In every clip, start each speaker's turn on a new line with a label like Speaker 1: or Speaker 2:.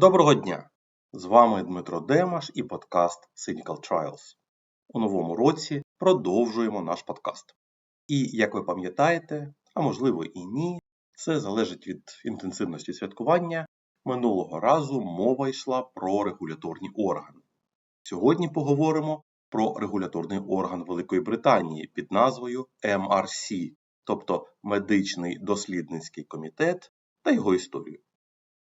Speaker 1: Доброго дня! З вами Дмитро Демаш і подкаст Cynical Trials. У новому році продовжуємо наш подкаст. І, як ви пам'ятаєте, а можливо і ні, це залежить від інтенсивності святкування. Минулого разу мова йшла про регуляторні органи. Сьогодні поговоримо про регуляторний орган Великої Британії під назвою MRC, тобто Медичний дослідницький комітет та його історію.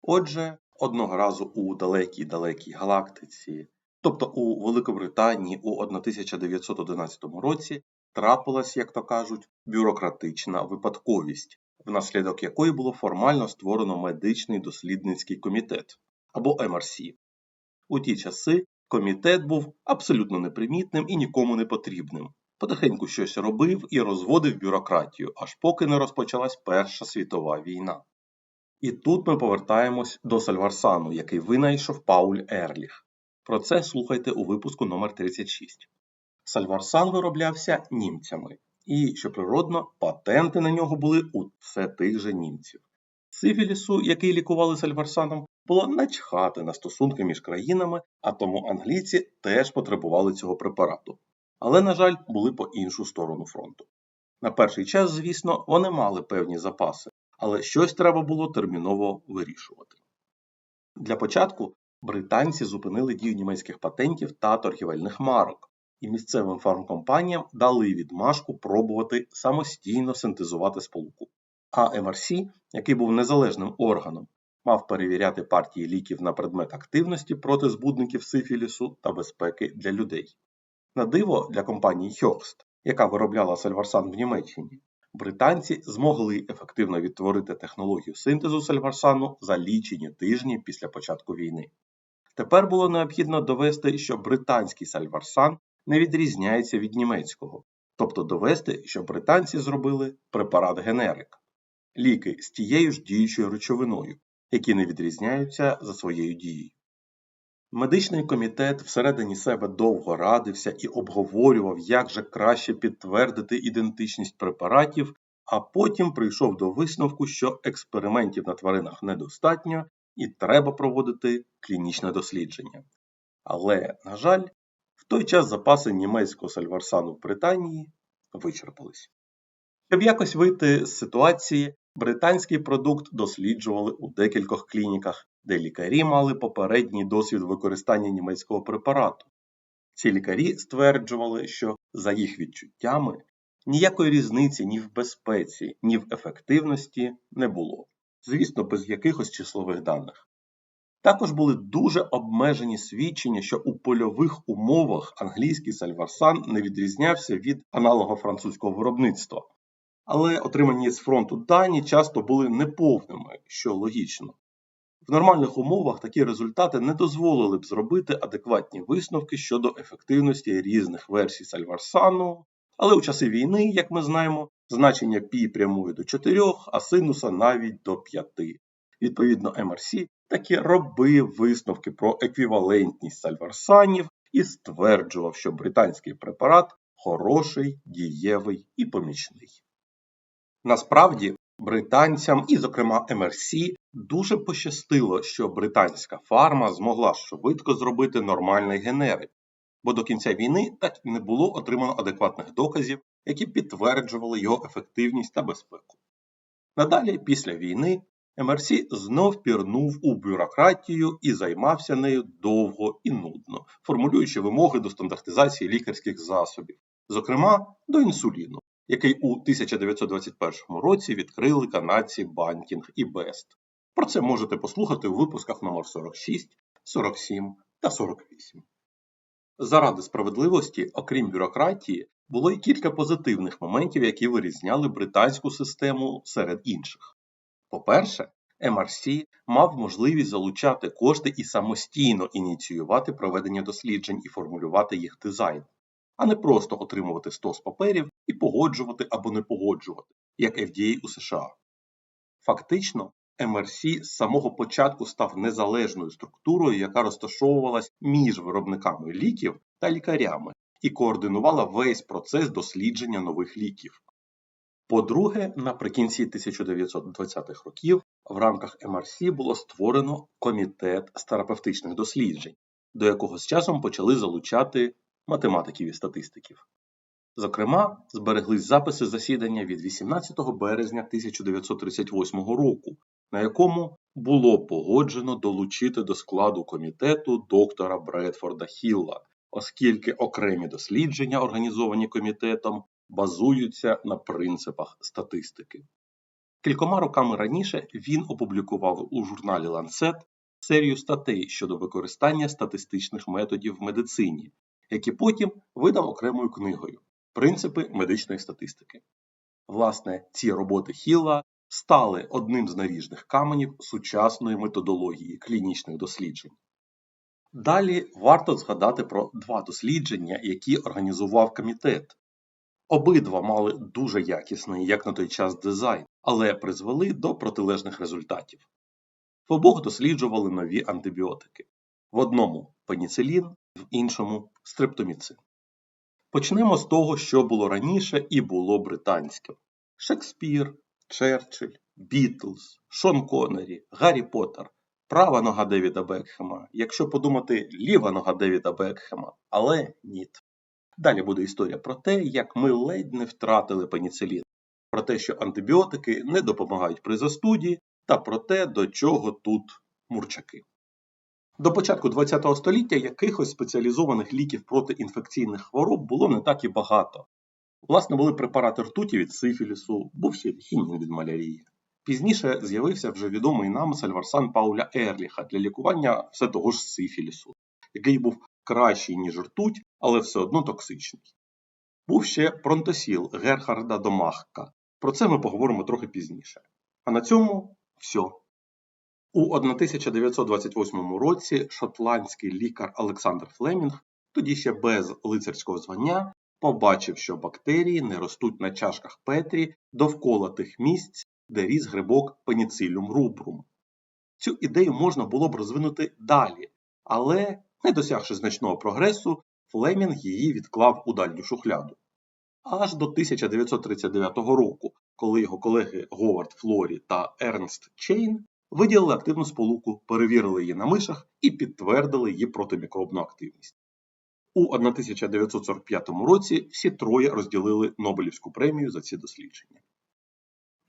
Speaker 1: Отже, одного разу у далекій далекій галактиці, тобто у Великобританії у 1911 році, трапилась, як то кажуть, бюрократична випадковість, внаслідок якої було формально створено медичний дослідницький комітет або МРС. У ті часи комітет був абсолютно непримітним і нікому не потрібним. Потихеньку щось робив і розводив бюрократію, аж поки не розпочалась Перша світова війна. І тут ми повертаємось до Сальварсану, який винайшов Пауль Ерліх. Про це слухайте у випуску номер 36 Сальварсан вироблявся німцями, і, що природно, патенти на нього були у все тих же німців. Сифілісу, який лікували Сальварсаном, було начхати на стосунки між країнами, а тому англійці теж потребували цього препарату. Але, на жаль, були по іншу сторону фронту. На перший час, звісно, вони мали певні запаси, але щось треба було терміново вирішувати. Для початку британці зупинили дію німецьких патентів та торгівельних марок, і місцевим фармкомпаніям дали відмашку пробувати самостійно синтезувати сполуку. А МРС, який був незалежним органом, мав перевіряти партії ліків на предмет активності проти збудників сифілісу та безпеки для людей. На диво для компанії Хьорст, яка виробляла сальварсан в Німеччині, британці змогли ефективно відтворити технологію синтезу сальварсану за лічені тижні після початку війни. Тепер було необхідно довести, що британський сальварсан не відрізняється від німецького, тобто довести, що британці зробили препарат генерик, ліки з тією ж діючою речовиною, які не відрізняються за своєю дією. Медичний комітет всередині себе довго радився і обговорював, як же краще підтвердити ідентичність препаратів, а потім прийшов до висновку, що експериментів на тваринах недостатньо і треба проводити клінічне дослідження. Але, на жаль, в той час запаси німецького сальварсану в Британії вичерпались. Щоб якось вийти з ситуації, британський продукт досліджували у декількох клініках, де лікарі мали попередній досвід використання німецького препарату. Ці лікарі стверджували, що, за їх відчуттями, ніякої різниці ні в безпеці, ні в ефективності не було, звісно, без якихось числових даних. Також були дуже обмежені свідчення, що у польових умовах англійський сальварсан не відрізнявся від аналога французького виробництва, але отримані з фронту дані часто були неповними, що логічно. В нормальних умовах такі результати не дозволили б зробити адекватні висновки щодо ефективності різних версій сальварсану, але у часи війни, як ми знаємо, значення π прямує до 4, а синуса навіть до 5. Відповідно, МРС таки робив висновки про еквівалентність сальварсанів і стверджував, що британський препарат хороший, дієвий і помічний. Насправді, британцям і, зокрема, МРС дуже пощастило, що британська фарма змогла швидко зробити нормальний генерик, бо до кінця війни так і не було отримано адекватних доказів, які підтверджували його ефективність та безпеку. Надалі, після війни, МРС знов пірнув у бюрократію і займався нею довго і нудно, формулюючи вимоги до стандартизації лікарських засобів, зокрема до інсуліну, який у 1921 році відкрили канадці Банкінг і Бест. Про це можете послухати у випусках номер 46, 47 та 48. Заради справедливості, окрім бюрократії, було й кілька позитивних моментів, які вирізняли британську систему серед інших. По-перше, МРС мав можливість залучати кошти і самостійно ініціювати проведення досліджень і формулювати їх дизайн, а не просто отримувати стос паперів і погоджувати або не погоджувати, як FDA у США. Фактично, МРС з самого початку став незалежною структурою, яка розташовувалась між виробниками ліків та лікарями і координувала весь процес дослідження нових ліків. По-друге, наприкінці 1920-х років в рамках МРС було створено комітет з терапевтичних досліджень, до якого з часом почали залучати математиків і статистиків. Зокрема, збереглись записи засідання від 18 березня 1938 року, на якому було погоджено долучити до складу комітету доктора Бредфорда Хілла, оскільки окремі дослідження, організовані комітетом, базуються на принципах статистики. Кількома роками раніше він опублікував у журналі Lancet серію статей щодо використання статистичних методів в медицині, які потім видав окремою книгою Принципи медичної статистики. Власне, ці роботи Хілла стали одним з наріжних каменів сучасної методології клінічних досліджень. Далі варто згадати про два дослідження, які організував комітет. Обидва мали дуже якісний, як на той час, дизайн, але призвели до протилежних результатів. В обох досліджували нові антибіотики. В одному пеніцилін, в іншому стрептоміцин. Почнемо з того, що було раніше і було британським: Шекспір, Черчилль, Бітлз, Шон Коннері, Гаррі Поттер, права нога Девіда Бекхема, якщо подумати, ліва нога Девіда Бекхема, але ні. Далі буде історія про те, як ми ледь не втратили пеніцилін, про те, що антибіотики не допомагають при застуді, та про те, до чого тут мурчаки. До початку ХХ століття якихось спеціалізованих ліків проти інфекційних хвороб було не так і багато. Власне, були препарати ртуті від сифілісу, був ще хінін від малярії. Пізніше з'явився вже відомий нам сальварсан Пауля Ерліха для лікування все того ж сифілісу, який був кращий, ніж ртуть, але все одно токсичний. Був ще пронтосіл Герхарда Домахка. Про це ми поговоримо трохи пізніше. А на цьому все. У 1928 році шотландський лікар Олександр Флемінг, тоді ще без лицарського звання, побачив, що бактерії не ростуть на чашках Петрі довкола тих місць, де ріс грибок пеніцилюм рубрум. Цю ідею можна було б розвинути далі, але, не досягши значного прогресу, Флемінг її відклав у дальню шухляду. Аж до 1939 року, коли його колеги Говард Флорі та Ернст Чейн виділили активну сполуку, перевірили її на мишах і підтвердили її протимікробну активність. У 1945 році всі троє розділили Нобелівську премію за ці дослідження.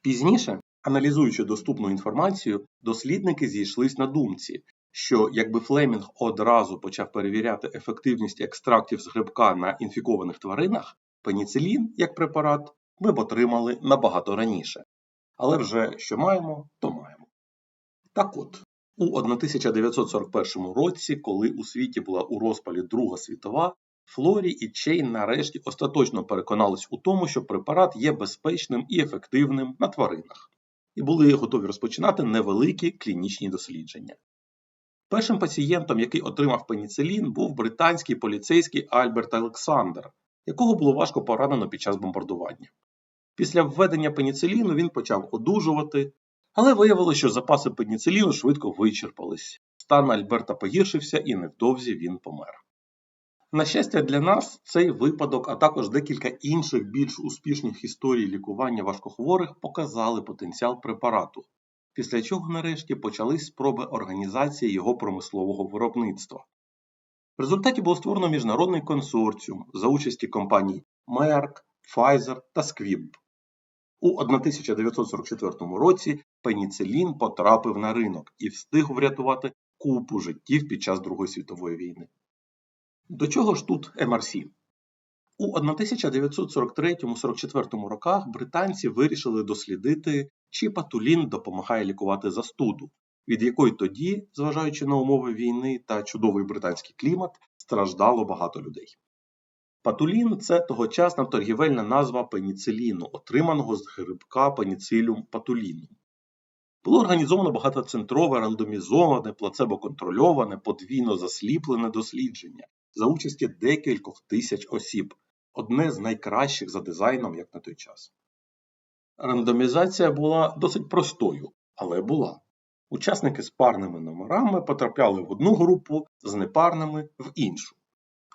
Speaker 1: Пізніше, аналізуючи доступну інформацію, дослідники зійшлись на думці, що якби Флемінг одразу почав перевіряти ефективність екстрактів з грибка на інфікованих тваринах, пеніцилін як препарат ми б отримали набагато раніше. Але вже що маємо, то маємо. Так от, у 1941 році, коли у світі була у розпалі Друга світова, Флорі і Чейн нарешті остаточно переконались у тому, що препарат є безпечним і ефективним на тваринах, і були готові розпочинати невеликі клінічні дослідження. Першим пацієнтом, який отримав пеніцилін, був британський поліцейський Альберт Олександр, якого було важко поранено під час бомбардування. Після введення пеніциліну він почав одужувати, але виявилося, що запаси пеніциліну швидко вичерпались. Стан Альберта погіршився і невдовзі він помер. На щастя, для нас цей випадок, а також декілька інших більш успішних історій лікування важкохворих показали потенціал препарату, після чого нарешті почались спроби організації його промислового виробництва. В результаті було створено міжнародний консорціум за участі компаній Merck, Pfizer та Squibb. У 1944 році пеніцилін потрапив на ринок і встиг врятувати купу життів під час Другої світової війни. До чого ж тут МРС? У 1943-44 роках британці вирішили дослідити, чи патулін допомагає лікувати застуду, від якої тоді, зважаючи на умови війни та чудовий британський клімат, страждало багато людей. Патулін це тогочасна торгівельна назва пеніциліну, отриманого з грибка пеніцилюм патуліну. Було організовано багатоцентрове, рандомізоване, плацебо-контрольоване, подвійно засліплене дослідження за участі декількох тисяч осіб, одне з найкращих за дизайном, як на той час. Рандомізація була досить простою, але була. Учасники з парними номерами потрапляли в одну групу, з непарними в іншу.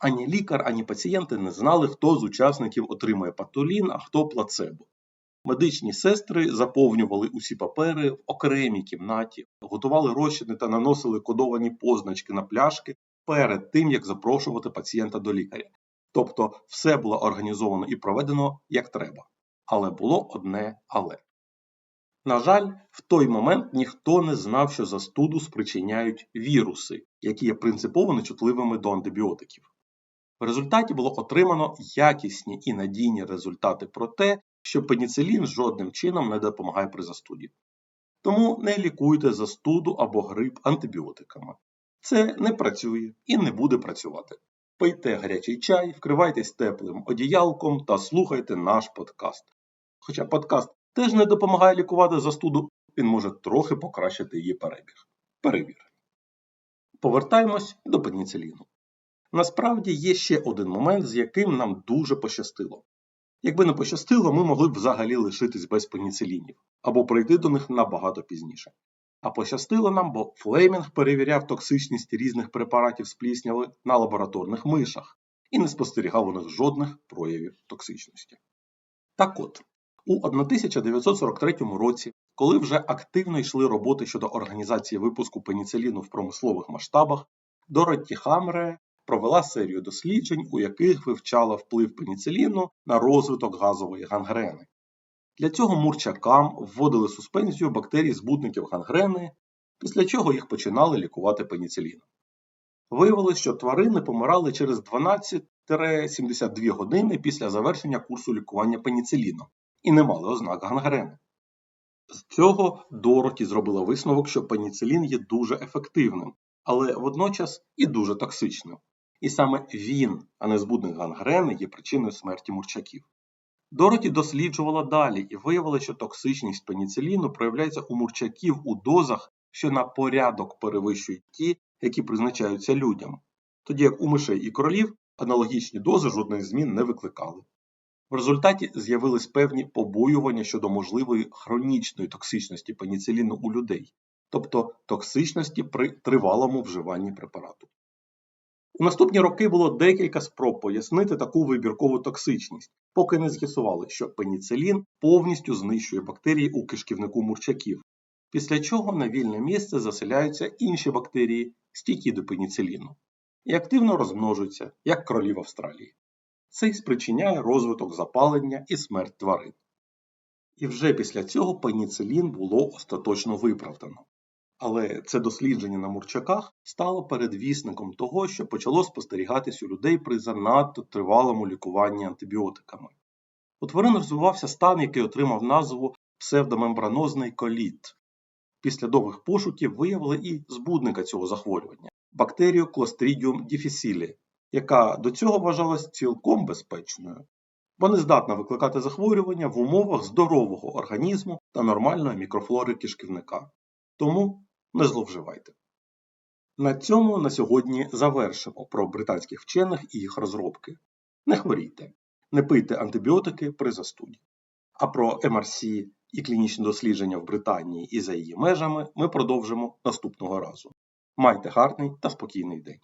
Speaker 1: Ані лікар, ані пацієнти не знали, хто з учасників отримує патулін, а хто плацебо. Медичні сестри заповнювали усі папери в окремій кімнаті, готували розчини та наносили кодовані позначки на пляшки перед тим, як запрошувати пацієнта до лікаря. Тобто все було організовано і проведено як треба. Але було одне але. На жаль, в той момент ніхто не знав, що застуду спричиняють віруси, які є принципово нечутливими до антибіотиків. В результаті було отримано якісні і надійні результати про те, що пеніцилін жодним чином не допомагає при застуді. Тому не лікуйте застуду або грип антибіотиками. Це не працює і не буде працювати. Пийте гарячий чай, вкривайтесь теплим одіялком та слухайте наш подкаст. Хоча подкаст теж не допомагає лікувати застуду, він може трохи покращити її перебіг. Перевір. Повертаємось до пеніциліну. Насправді є ще один момент, з яким нам дуже пощастило. Якби не пощастило, ми могли б взагалі лишитись без пеніцилінів або прийти до них набагато пізніше. А пощастило нам, бо Флемінг перевіряв токсичність різних препаратів з плісняви на лабораторних мишах і не спостерігав у них жодних проявів токсичності. Так от, у 1943 році, коли вже активно йшли роботи щодо організації випуску пеніциліну в промислових масштабах, Доротті Хамре провела серію досліджень, у яких вивчала вплив пеніциліну на розвиток газової гангрени. Для цього мурчакам вводили суспензію бактерій збутників гангрени, після чого їх починали лікувати пеніциліном. Виявилось, що тварини помирали через 12-72 години після завершення курсу лікування пеніциліном і не мали ознак гангрени. З цього Дороті зробила висновок, що пеніцилін є дуже ефективним, але водночас і дуже токсичним. І саме він, а не збудник гангрени, є причиною смерті мурчаків. Дороті досліджувала далі і виявила, що токсичність пеніциліну проявляється у мурчаків у дозах, що на порядок перевищують ті, які призначаються людям, тоді як у мишей і кролів аналогічні дози жодних змін не викликали. В результаті з'явились певні побоювання щодо можливої хронічної токсичності пеніциліну у людей, тобто токсичності при тривалому вживанні препарату. У наступні роки було декілька спроб пояснити таку вибіркову токсичність, поки не з'ясували, що пеніцилін повністю знищує бактерії у кишківнику мурчаків, після чого на вільне місце заселяються інші бактерії, стійкі до пеніциліну, і активно розмножуються, як кролі в Австралії. Це й спричиняє розвиток запалення і смерть тварин. І вже після цього пеніцилін було остаточно виправдано. Але це дослідження на мурчаках стало передвісником того, що почало спостерігатись у людей при занадто тривалому лікуванні антибіотиками. У тварин розвивався стан, який отримав назву псевдомембранозний коліт. Після довгих пошуків виявили і збудника цього захворювання бактерію Clostridium difficile, яка до цього вважалась цілком безпечною, бо не здатна викликати захворювання в умовах здорового організму та нормальної мікрофлори кишківника. Тому не зловживайте. На цьому на сьогодні завершимо про британських вчених і їх розробки. Не хворійте, не пийте антибіотики при застуді. А про МРС і клінічні дослідження в Британії і за її межами ми продовжимо наступного разу. Майте гарний та спокійний день!